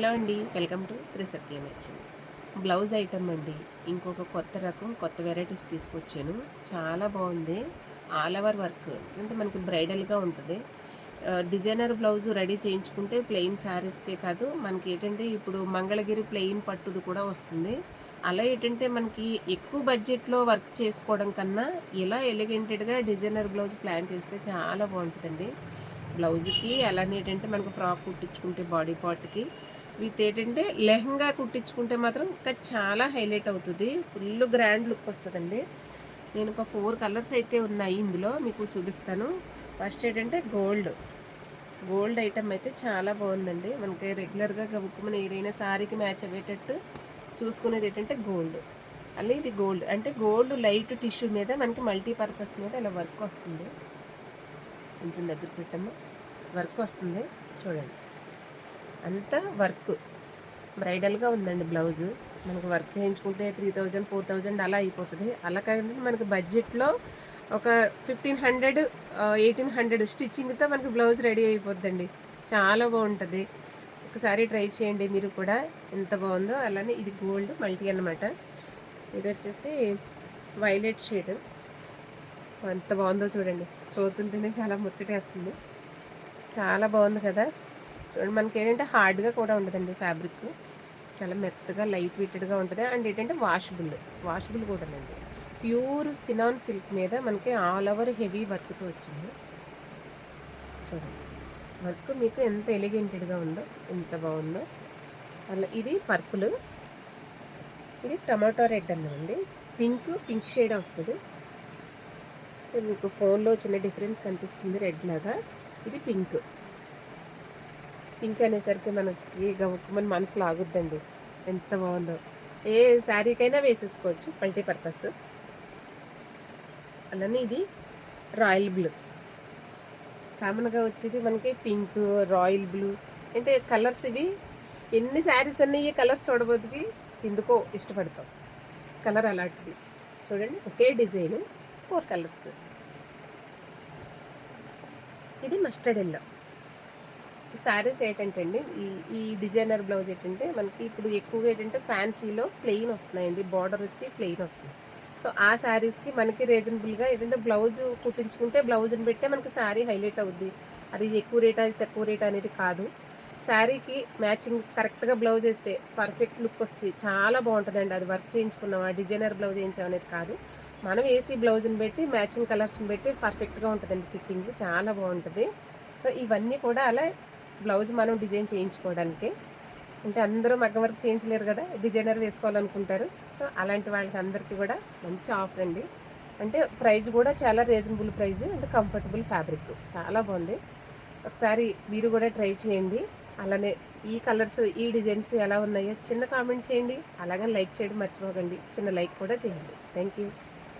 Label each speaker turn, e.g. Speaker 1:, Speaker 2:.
Speaker 1: Hello అండి welcome to Sri Satyamachi blouse item అండి ఇంకొక కొత్త రకం కొత్త వెరైటీస్ తీసుకొచ్చాను. చాలా బాగుంది. ఆల్ ఓవర్ వర్క్ అంటే మనకి బ్రైడల్గా ఉంటుంది. డిజైనర్ బ్లౌజ్ రెడీ చేయించుకుంటే ప్లెయిన్ శారీస్కే కాదు మనకి ఏంటంటే ఇప్పుడు మంగళగిరి ప్లెయిన్ పట్టుది కూడా వస్తుంది. అలా ఏంటంటే మనకి ఎక్కువ బడ్జెట్లో వర్క్ చేసుకోవడం కన్నా ఇలా ఎలిగెంటెడ్గా డిజైనర్ బ్లౌజ్ ప్లాన్ చేస్తే చాలా బాగుంటుందండి. బ్లౌజ్కి అలానే ఏంటంటే మనకు ఫ్రాక్ కుట్టించుకుంటే బాడీ పార్ట్కి విత్ ఏంటంటే లెహంగా కుట్టించుకుంటే మాత్రం ఇంకా చాలా హైలైట్ అవుతుంది. ఫుల్ గ్రాండ్ లుక్ వస్తుందండి. నేను ఒక ఫోర్ కలర్స్ అయితే ఉన్నాయి ఇందులో మీకు చూపిస్తాను. ఫస్ట్ ఏంటంటే గోల్డ్. గోల్డ్ ఐటమ్ అయితే చాలా బాగుందండి. మనకి రెగ్యులర్గా గబుక్కుమని ఏదైనా సారీకి మ్యాచ్ అయ్యేటట్టు చూసుకునేది ఏంటంటే గోల్డ్. అలా ఇది గోల్డ్. అంటే గోల్డ్ లైట్ టిష్యూ మీద మనకి మల్టీపర్పస్ మీద ఇలా వర్క్ వస్తుంది. కొంచెం దగ్గర పెట్టము వర్క్ వస్తుంది. చూడండి. అంతా వర్క్. బ్రైడల్గా ఉందండి బ్లౌజు. మనకు వర్క్ చేయించుకుంటే త్రీ థౌజండ్ ఫోర్ థౌజండ్ అలా అయిపోతుంది. అలా కాకుండా మనకి బడ్జెట్లో ఒక ఫిఫ్టీన్ హండ్రెడ్ ఎయిటీన్ హండ్రెడ్ స్టిచ్చింగ్తో మనకి బ్లౌజ్ రెడీ అయిపోద్దండి. చాలా బాగుంటుంది. ఒకసారి ట్రై చేయండి మీరు కూడా. ఎంత బాగుందో అలానే ఇది గోల్డ్ మల్టీ అన్నమాట. ఇది వచ్చేసి వైలెట్ షేడ్. ఎంత బాగుందో చూడండి. చూస్తుంటేనే చాలా ముచ్చటేస్తుంది. చాలా బాగుంది కదా. చూడండి మనకి ఏంటంటే హార్డ్గా కూడా ఉండదండి ఫ్యాబ్రిక్ చాలా మెత్తగా లైట్ వెయిటెడ్గా ఉంటుంది. అండ్ ఏంటంటే వాషబుల్ వాషబుల్ కూడా అండి. ప్యూర్ సినాన్ సిల్క్ మీద మనకి ఆల్ ఓవర్ హెవీ వర్క్తో వచ్చింది. చూడండి వర్క్ మీకు ఎంత ఎలిగెంటెడ్గా ఉందో ఎంత బాగుందో. అలా ఇది పర్పుల్ ఇది టమాటో రెడ్ అన్నదండి. పింక్ పింక్ షేడ్ వస్తుంది. మీకు ఫోన్లో చిన్న డిఫరెన్స్ కనిపిస్తుంది రెడ్ లాగా. ఇది పింక్ పింక్ అనేసరికి మనకి గవ్వుకుమని మనసు లాగుద్దండి ఎంత బాగుందో. ఏ శారీకైనా వేసేసుకోవచ్చు మల్టీ పర్పస్. అలానే ఇది రాయల్ బ్లూ. కామన్గా వచ్చేది మనకి పింక్ రాయల్ బ్లూ. అంటే కలర్స్ ఇవి ఎన్ని శారీస్ ఉన్నాయి కలర్స్ చూడబోతుకి ఎందుకో ఇష్టపడతాం. కలర్ అలాంటిది. చూడండి ఒకే డిజైన్ ఫోర్ కలర్స్. ఇది మస్టర్డ్ ఎల్లో. ఈ శారీస్ ఏంటంటే అండి ఈ ఈ డిజైనర్ బ్లౌజ్ ఏంటంటే మనకి ఇప్పుడు ఎక్కువగా ఏంటంటే ఫ్యాన్సీలో ప్లెయిన్ వస్తున్నాయండి బార్డర్ వచ్చి ప్లెయిన్ వస్తుంది. సో ఆ శారీస్కి మనకి రీజనబుల్గా ఏంటంటే బ్లౌజ్ కుట్టించుకుంటే బ్లౌజ్ని పెట్టే మనకి శారీ హైలైట్ అవుద్ది. అది ఎక్కువ రేట్ అది తక్కువ రేట్ అనేది కాదు. శారీకి మ్యాచింగ్ కరెక్ట్గా బ్లౌజ్ వేస్తే పర్ఫెక్ట్ లుక్ వచ్చి చాలా బాగుంటుందండి. అది వర్క్ చేయించుకున్నాం ఆ డిజైనర్ బ్లౌజ్ వేయించాం అనేది కాదు. మనం వేసి బ్లౌజ్ని పెట్టి మ్యాచింగ్ కలర్స్ని పెట్టి పర్ఫెక్ట్గా ఉంటుందండి ఫిట్టింగ్ చాలా బాగుంటుంది. సో ఇవన్నీ కూడా అలా బ్లౌజ్ మనం డిజైన్ చేయించుకోవడానికి. అంటే అందరూ మగ్గం వర్క్ చేయించలేరు కదా డిజైనర్ వేసుకోవాలనుకుంటారు. సో అలాంటి వాళ్ళకి అందరికీ కూడా మంచి ఆఫర్ అండి. అంటే ప్రైజ్ కూడా చాలా రీజనబుల్ ప్రైజ్ అంటే కంఫర్టబుల్ ఫ్యాబ్రిక్. చాలా బాగుంది. ఒకసారి మీరు కూడా ట్రై చేయండి. అలానే ఈ కలర్స్ ఈ డిజైన్స్ ఎలా ఉన్నాయో చిన్న కామెంట్ చేయండి. అలాగే లైక్ చేయడం మర్చిపోకండి. చిన్న లైక్ కూడా చేయండి. Thank you.